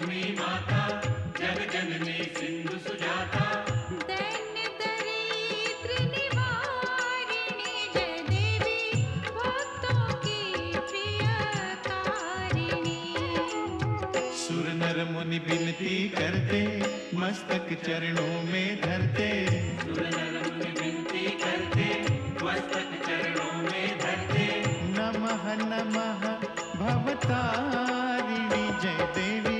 लक्ष्मी माता जग जननी सिंधु सुजाता। मुनि बिनती करते मस्तक चरणों में धरते। विनती करते मस्तक चरणों में धरते। नमः नमः भवतारिणी जय देवी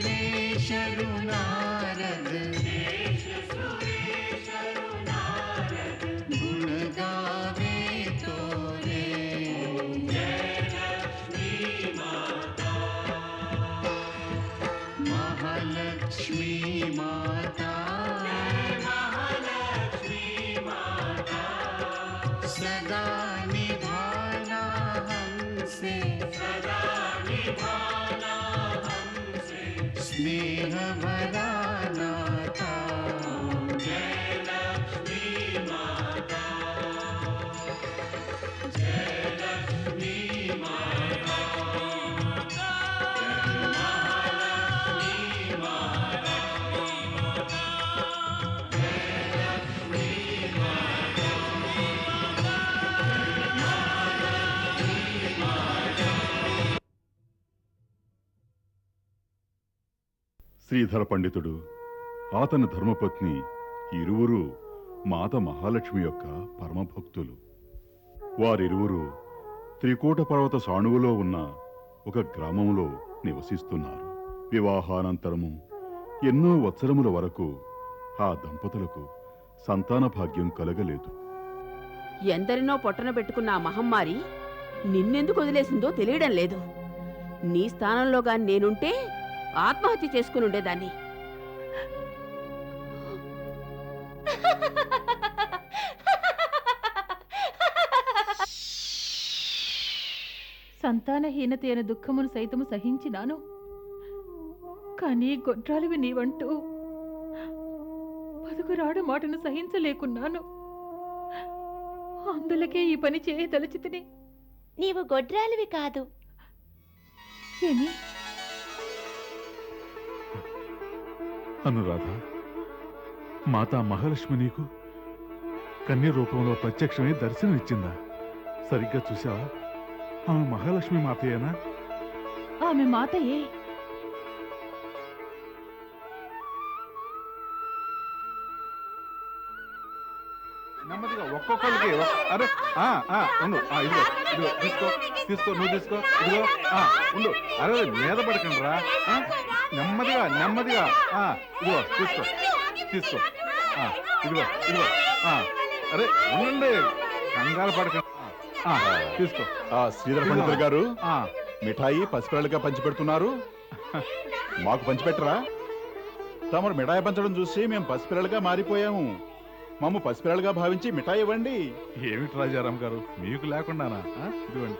శ్రీధర పండితుడు అతని ధర్మపత్ని ఇరువురు మాత మహాలక్ష్మి యొక్క పరమభక్తులు. వారిరువురు త్రికూట పర్వత సాణువులో ఉన్న ఒక గ్రామంలో నివసిస్తున్నారు. వివాహానంతరము ఎన్నో వత్సరముల వరకు ఆ దంపతులకు సంతాన భాగ్యం కలగలేదు. ఎందరినో పొట్టన పెట్టుకున్న ఆ మహమ్మారి నిన్నెందుకు వదిలేసిందో తెలియడం లేదు. నీ స్థానంలో గాని నేనుంటే ఆత్మహత్య చేసుకుని ఉండేదాన్ని. సంతానహీనత అయిన దుఃఖమును సైతము సహించినాను. కానీ గొడ్రాలివి నీవంటూ పదుగురాడు మాటను సహించలేకున్నాను. అందులకే ఈ పని చేయదలచితిని నీవు గొడ్రాలివి కాదు. ఏమి? అనురాధ మాతా మహాలక్ష్మి నీకు కన్య రూపంలో ప్రత్యక్షమై దర్శనమిచ్చిందా? సరిగ్గా చూసావా ఆమె మహాలక్ష్మి మాతయేనా? ఆమె మాతయే. నెమ్మదిగా ఒక్కొక్కరికి ఒక్- అరే ఆ, ఆ, ఉండు ఆ, ఇదిగో ఇదిగో తీసుకో తీసుకో నువ్వు తీసుకో ఇదిగో ఆ, ఉండు. అరే మీద పడకండి రా నెమ్మదిగా నెమ్మదిగా. ఆ, ఇదిగో తీసుకో తీసుకో. ఇదిగో ఇదిగో. అరే ఉండండి. కంగారు ఆ, తీసుకో. ఆ శ్రీధర పండితులు గారు ఆ, మిఠాయి పసిపిల్లలుగా పంచిపెడుతున్నారు. మాకు పంచిపెట్టరా? తమరు మిఠాయి పంచడం చూసి మేము పసిపిల్లలుగా మారిపోయాము. మమ్మ పసిపిల్లలుగా భావించి మిఠాయి ఇవ్వండి. ఏమిటి రాజారాం గారు? మీకు లేకుండానా? ఆ, ఇదిగోండి.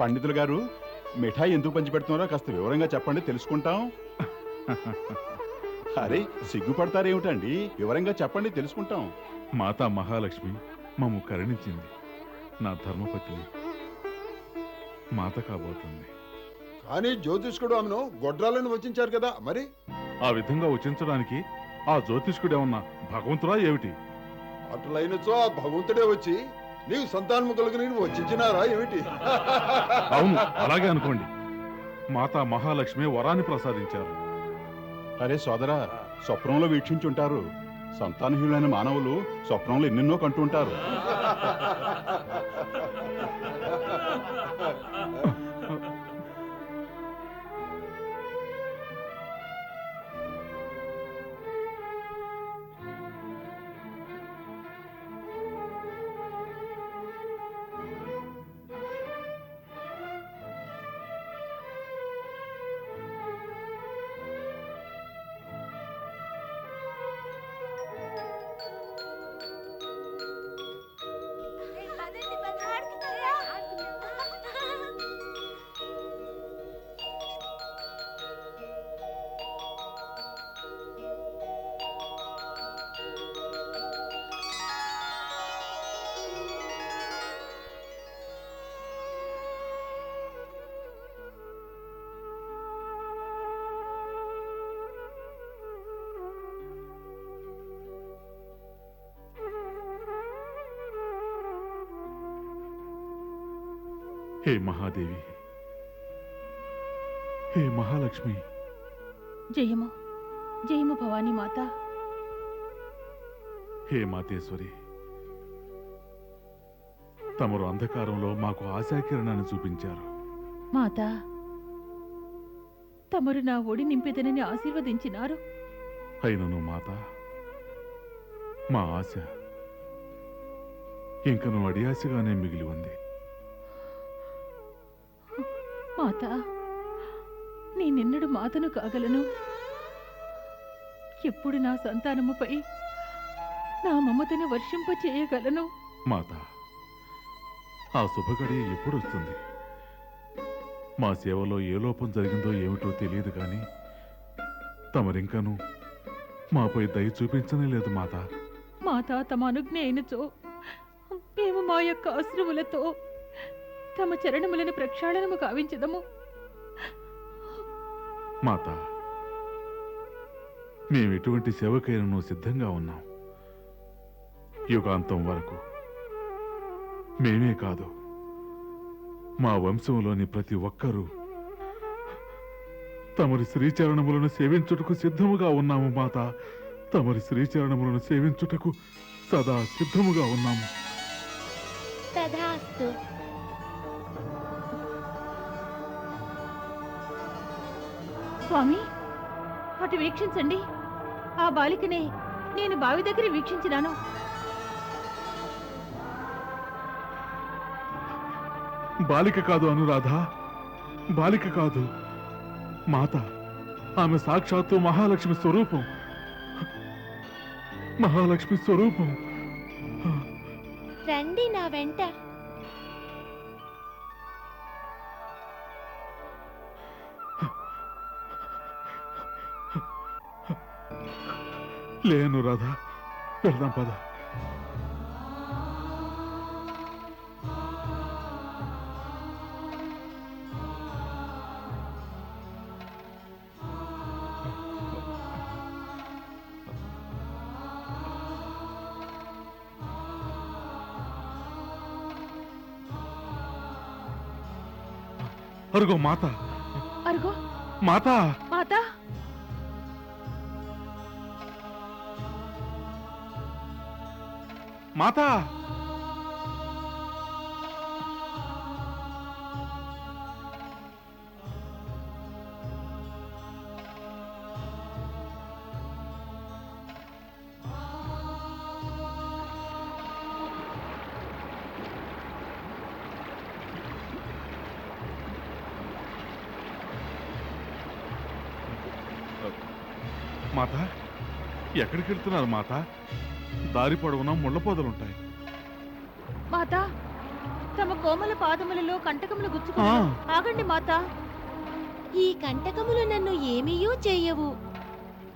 పండితులు గారు మిఠాయి ఎందుకు పంచిపెడుతున్నారో కాస్త వివరంగా చెప్పండి తెలుసుకుంటాం. అరే సిగ్గుపడతారేమిటండి? వివరంగా చెప్పండి తెలుసుకుంటాం. మాతా మహాలక్ష్మి మమ్ము కరుణించింది. నా ధర్మపత్ని మాత కాబోతుంది. కానీ జ్యోతిష్కుడు ఆమెను గొడ్రాలను వచ్చించారు కదా మరి? ఆ విధంగా ఉచించడానికి ఆ జ్యోతిష్కుడేమన్నా భగవంతుడా ఏమిటి? అట్లయినచో ఆ భగవంతుడే వచ్చి నీవు సంతానము కలుగుని వచ్చించినారా ఏమిటి? అవును అలాగే అనుకోండి. మాతా మహాలక్ష్మి వరాన్ని ప్రసాదించారు. అరే సోదరా స్వప్నంలో వీక్షించుంటారు. సంతానహీనులైన మానవులు స్వప్నంలో ఎన్నెన్నో కంటుంటారు. హే మహాదేవి. హే మహాలక్ష్మి. జయము జయము భవానీ మాత. హే మాతేశ్వరి. తమరు అంధకారంలో మాకు ఆశాకిరణాన్ని చూపించారు. మాత తమరు నా ఒడి నింపెదనని ఆశీర్వదించినారు. అయినను మాత మా ఆశ. ఇంకను అడియాశగానే మిగిలి ఉంది. మాత నేనెన్నడు మాతను కాగలను. ఎప్పుడు నా సంతానముపై నా మమతను వర్షింప చేయగలను? మాత ఆ శుభగడి ఎప్పుడు వస్తుంది మా సేవలో ఏ లోపం జరిగిందో ఏమిటో తెలియదు కానీ తమరింకను మాపై దయ చూపించనే లేదు మాత. మాత తమ అనుజ్ఞ అయినచో మేము మా యొక్క అశ్రువులతో తమ చరణములను ప్రక్షాళనము కావించదము మాత మేము ఎటువంటి సేవకైనను సిద్ధంగా ఉన్నాం. యుగాంతం వరకు మేమే కాదు మా వంశంలోని ప్రతి ఒక్కరూ తమరి శ్రీచరణములను సేవించుటకు సిద్ధముగా ఉన్నాము మాత. తమరి శ్రీచరణములను సేవించుటకు సదా సిద్ధముగా ఉన్నాము. తథాస్తు స్వామి అటు వీక్షించండి. ఆ బాలికనే నేను బావి దగ్గర వీక్షించినాను. బాలిక కాదు అనురాధ బాలిక కాదు మాత. ఆమె సాక్షాత్తు మహాలక్ష్మి స్వరూపం. మహాలక్ష్మి స్వరూపం. రండి నా వెంట. లేను రాధా. వెళ్దాం పద. అరుగో మాత. అరుగో. మాత. మాత? మాత ఎక్కడికి వెళ్తున్నారు మాత? దారి పొడవునా ముళ్ళ పొదలుంటాయి. మాత తమ కోమల పాదములలో కంటకములు గుచ్చుకున్నాను ఆగండి మాత. ఈ కంటకములు నన్ను ఏమీయూ చేయవు.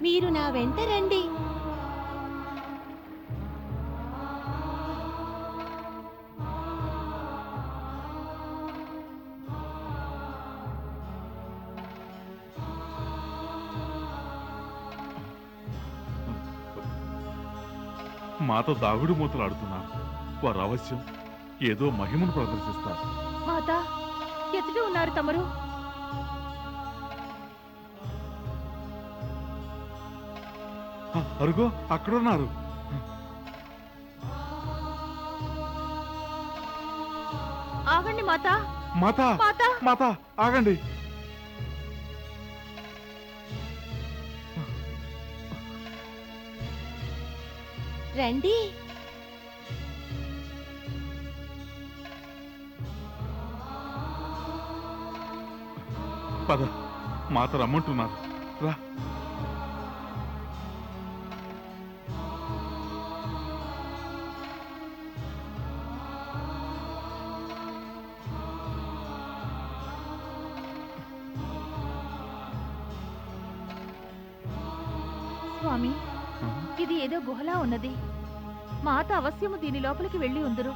మీరు నా వెంట రండి. మాతో దాగుడు మూతలాడుతున్నారు వారు అవశ్యం ఏదో మహిమను ప్రదర్శిస్తారు. మాత ఎదుటి ఉన్నారు తమరు. అరుగో అక్కడున్నారు. ఆగండి మాత మాత. మాత ఆగండి. రండి. పద మాత రమ్మంటున్నారు. రా. తర్వాత అవశ్యము దీని లోపలికి వెళ్ళి ఉందరు.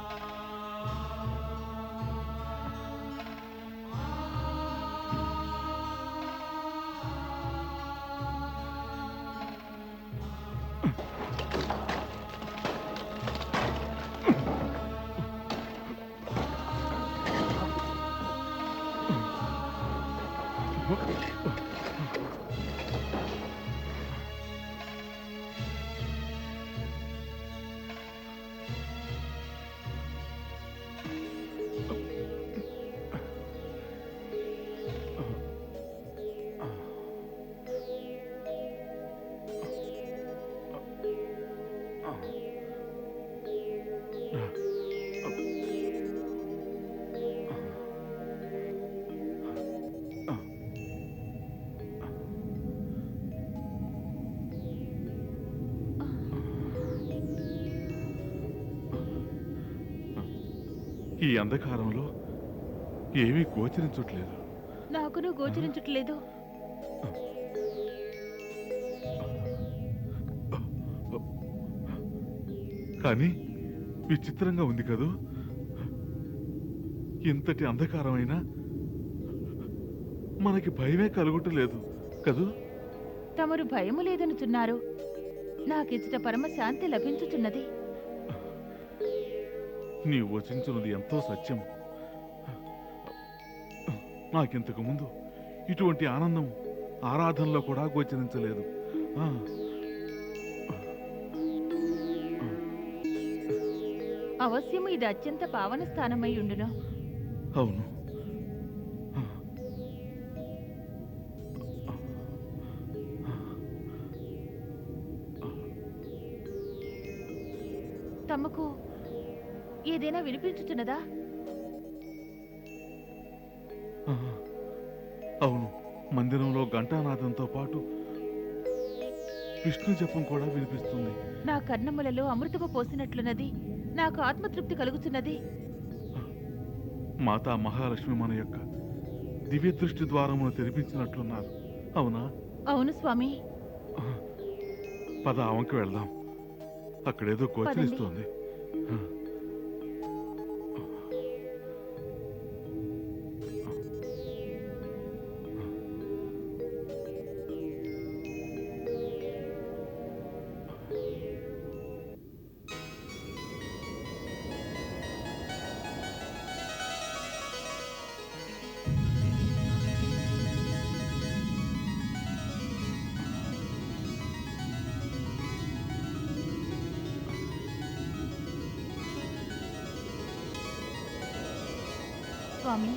ఈ అంధకారంలో ఏమీ గోచరించట్లేదు. నాకును గోచరించట్లేదు. కానీ విచిత్రంగా ఉంది కదూ? ఇంతటి అంధకారమైనా మనకి భయమే కలుగుటలేదు కదూ? తమరు భయము లేదనుచున్నారు. నాకిచ్చట పరమ శాంతి లభించుచున్నది. నీ వచించున్నది ఎంతో సత్యం. నాకింతకు ముందు ఇటువంటి ఆనందం ఆరాధనలో కూడా గోచరించలేదు. అవశ్యము ఇది అత్యంత పావన స్థానమై ఉండును. అవును. తమకు ఏదైనా వినిపించుచున్నదా ఆ, అవును మందిరంలో ఘంటానాదంతో పాటు విష్ణు జపం కూడా వినిపిస్తుంది. నా కర్ణములలో అమృతము పోసినట్లున్నది నాకు ఆత్మతృప్తి కలుగుతున్నది. మాతా మహాలక్ష్మి మన యొక్క దివ్య దృష్టి ద్వారమును తెరిపించినట్లున్నారు. అవునా? అవును స్వామి. పద ఆవంకి వెళ్దాం. అక్కడేదో గోచరిస్తోంది. స్వామి.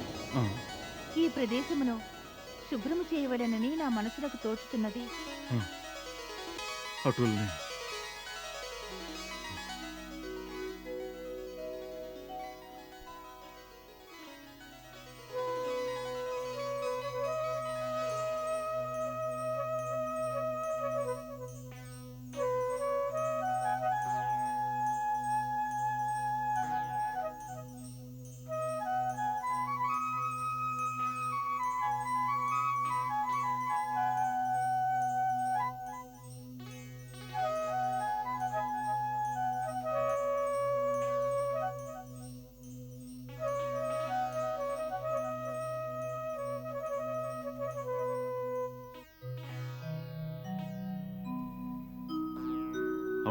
ఈ ప్రదేశమును శుభ్రము చేయవలెనని నా మనసులకు తోచుతున్నది. అటుల్ని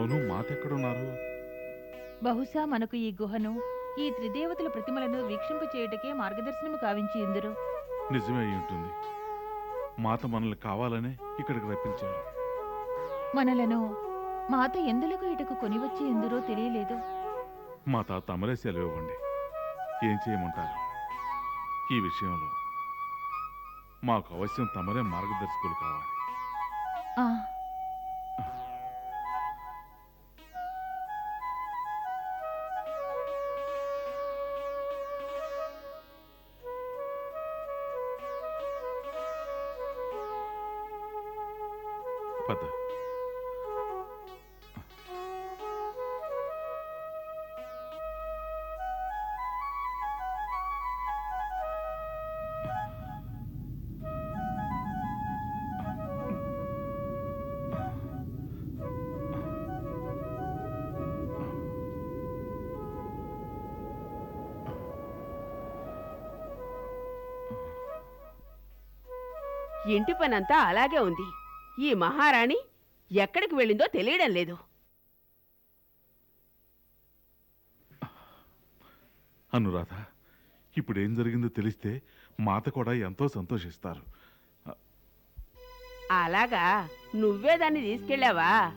అవును మాత ఎక్కడున్నారు బహుశా మనకు ఈ గుహను ఈ త్రిదేవతల ప్రతిమలను వీక్షింపచేయుటకే మార్గదర్శనము కావించి ఇందురు. నిజమే అయి ఉంటుంది. మాత మనల్ని కావాలనే ఇక్కడికి రప్పించారు. మనలను మాత ఎందులకు ఇటకు కొనివచ్చి ఎందురో తెలియలేదు. మాత తమరే సెలవు ఇవ్వండి. ఏం చేయమంటారు? ఈ విషయంలో మాకు అవశ్యం తమరే మార్గదర్శకులు కావాలి. ఆ ఇంటి పనంతా అలాగే ఉంది. ఈ మహారాణి ఎక్కడికి వెళ్ళిందో తెలియడం లేదు. అనురాధ ఇప్పుడు ఏం జరిగిందో తెలిస్తే మాత కూడా ఎంతో సంతోషిస్తారు. అలాగా? నువ్వే దాన్ని తీసుకెళ్ళావా?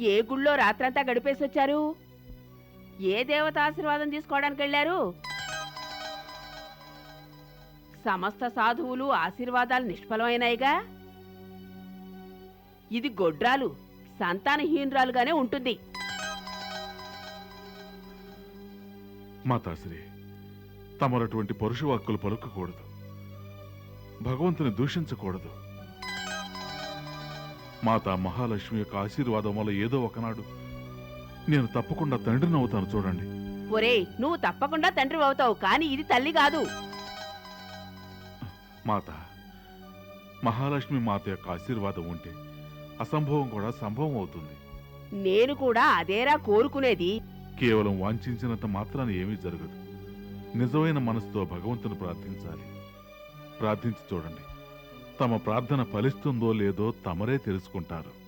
ఏ గుళ్ళో రాత్రంతా గడిపేసొచ్చారు? ఏ దేవత ఆశీర్వాదం తీసుకోవడానికి వెళ్ళారు సమస్త సాధువులు ఆశీర్వాదాలు నిష్ఫలమైనాయిగా? ఇది గొడ్రాలు సంతానహీనురాలుగానే ఉంటుంది. మాతాశ్రీ తమరటువంటి పరుష వాక్కులు పలుకకూడదు. భగవంతుని దూషించకూడదు. మాతా మహాలక్ష్మి యొక్క ఆశీర్వాదం వల్ల ఏదో ఒకనాడు నేను తప్పకుండా తండ్రిని అవుతాను చూడండి. ఒరేయ్ నువ్వు తప్పకుండా తండ్రి అవుతావు కానీ ఇది తల్లి కాదు. మాత మహాలక్ష్మి మాత యొక్క ఆశీర్వాదం ఉంటే అసంభవం కూడా సంభవం అవుతుంది. నేను కూడా అదేరా కోరుకునేది. కేవలం వాంఛించినంత మాత్రాన ఏమీ జరగదు. నిజమైన మనసుతో భగవంతుని ప్రార్థించాలి. ప్రార్థించి చూడండి. తమ ప్రార్థన ఫలిస్తుందో లేదో తమరే తెలుసుకుంటారు.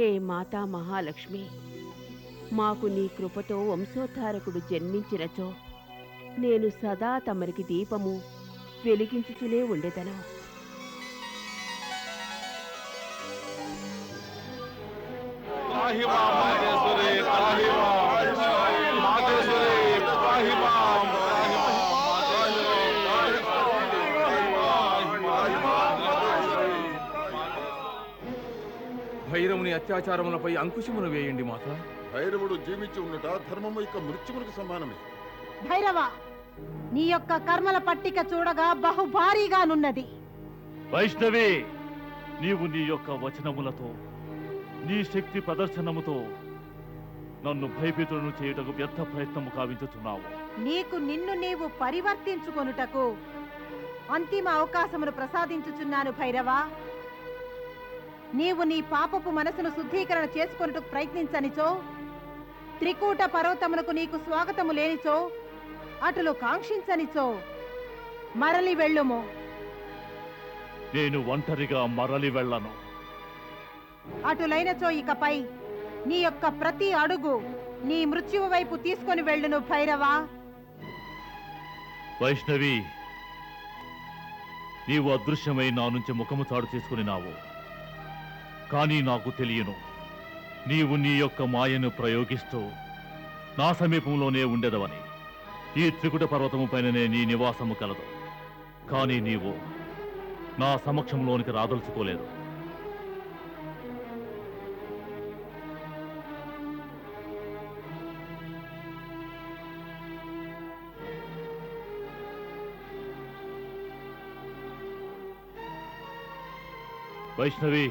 హే మాతా మహాలక్ష్మి మాకు నీ కృపతో వంశోద్ధారకుడు జన్మించినచో నేను సదా తమరికి దీపము వెలిగించుచునే ఉండేదను. భైరవుని అత్యాచారములపై అంకుశమును వేయండి మాత. భైరవుడు జీవించి ఉన్నట ధర్మము యొక్క మృత్యుములకు సమానమే. భైరవ నీ యొక్క కర్మల పట్టిక చూడగా బహు భారీగానున్నది వైష్ణవి నీవు నీ యొక్క వచనములతో నీ శక్తి ప్రదర్శనముతో నన్ను భయభీతులను చేయుటకు వ్యర్థ ప్రయత్నము కావించుచున్నావు. నీకు నిన్ను నీవు పరివర్తించుకొనుటకు అంతిమ అవకాశమును ప్రసాదించుచున్నాను భైరవ. నీవు నీ పాపపు మనసును శుద్ధీకరణ చేసుకొనుటకు ప్రయత్నించనిచో త్రికూట పర్వతమునకు నీకు స్వాగతము లేనిచో అటులు కాంక్షించనిచో మరలి వెళ్ళుము. నేను ఒంటరిగా మరలి వెళ్ళను. అటులైనచో ఇకపై నీ యొక్క ప్రతి అడుగు నీ మృత్యువు వైపు తీసుకొని వెళ్ళును భైరవా. వైష్ణవి నీవు అదృశ్యమై నా నుంచి ముఖము చాడు చేసుకుని నావు. కానీ నాకు తెలియను. నీవు నీ యొక్క మాయను ప్రయోగిస్తూ నా సమీపంలోనే ఉండేదవని. ఈ త్రికుట పర్వతము పైననే నీ నివాసము కలదు. కానీ నీవు నా సమక్షంలోనికి రాదలుచుకోలేదు. వైష్ణవి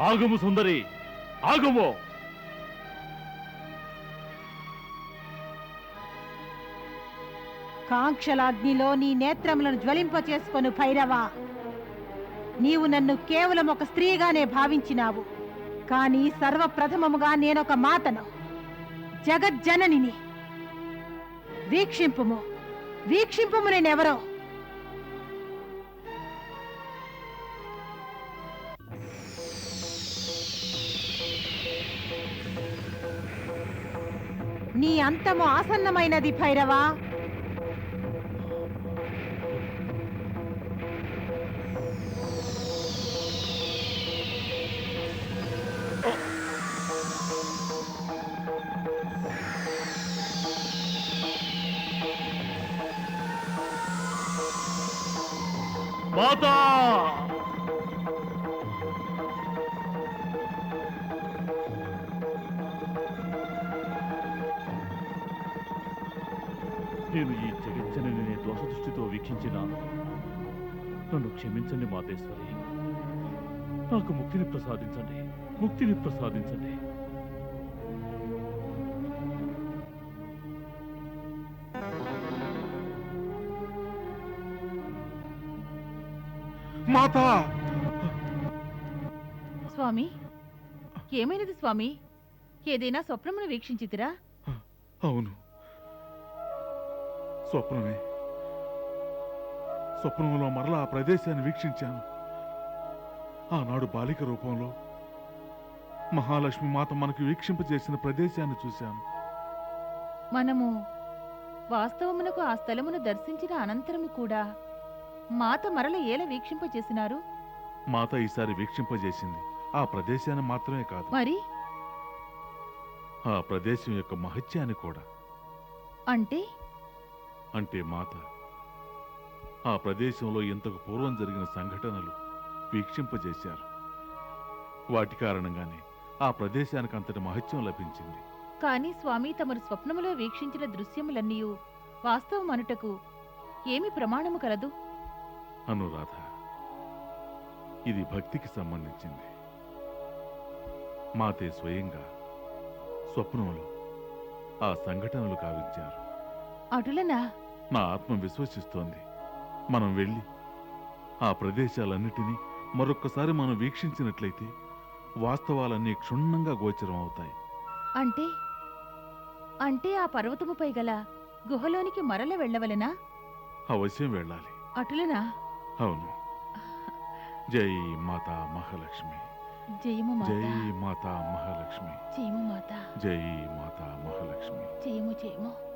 ఆగుము సుందరి ఆగుము! కాంక్షలాగ్నిలో నీ నేత్రములను జ్వలింప చేసుకొని భైరవ. నీవు నన్ను కేవలం ఒక స్త్రీగానే భావించినావు కానీ సర్వప్రథమముగా నేనొక మాతను. జగజ్జననిని. వీక్షింపుము. వీక్షింపుము నేనెవరో? అంతము ఆసన్నమైనది భైరవా. వీక్షించినాను నన్ను క్షమించండి మాతేశ్వరి. నాకు ముక్తిని ప్రసాదించండి ముక్తిని ప్రసాదించండి. మాతా! స్వామి ఏమైనది స్వామి? ఏదైనా స్వప్నమును వీక్షించితిరా? అవును. స్వప్నమే. స్వప్నంలో మరలా ఆ ప్రదేశాన్ని వీక్షించాను. ఆనాడు బాలిక రూపంలో మహాలక్ష్మి మాత మనకు వీక్షింపజేసిన ప్రదేశాన్ని చూశాను. మనము వాస్తవమునకు ఆ స్థలమును దర్శించిన అనంతరము కూడా మాత మరల ఏల వీక్షింపచేసినారు మాత ఈసారి వీక్షింపజేసింది. ఆ ప్రదేశాన్ని మాత్రమే కాదు. మరి? ఆ ప్రదేశం యొక్క మహత్యాన్ని కూడా. అంటే? అంటే మాత ఆ ప్రదేశంలో ఇంతకు పూర్వం జరిగిన సంఘటనలు వీక్షింపజేశారు. వాటి కారణంగానే ఆ ప్రదేశానికి అంతటి మహత్యం లభించింది. కాని స్వామి తమరు స్వప్నములో వీక్షించిన దృశ్యములన్నీ వాస్తవమనుటకు ఏమి ప్రమాణము కలదు? అనురాధ ఇది భక్తికి సంబంధించింది. మాతే స్వయంగా స్వప్నంలో ఆ సంఘటనలు కావించారు. అటులనా? నా ఆత్మ విశ్వసిస్తోంది. మనం వెళ్ళి ఆ ప్రదేశాలన్నిటినీ మరొక్కసారి మనం వీక్షించినట్లయితే వాస్తవాలన్నీ క్షుణ్ణంగా గోచరం అవుతాయి. అంటే? అంటే ఆ పర్వతముపై గల గుహలోనికి మరల వెళ్ళవలెనా? అవశ్యం వెళ్ళాలి. అటులనా? అవును. జై మాతా మహాలక్ష్మి. జయము మాత. జై మాతా మహాలక్ష్మి. జయము మాత. జై మాతా మహాలక్ష్మి. జయము జయము.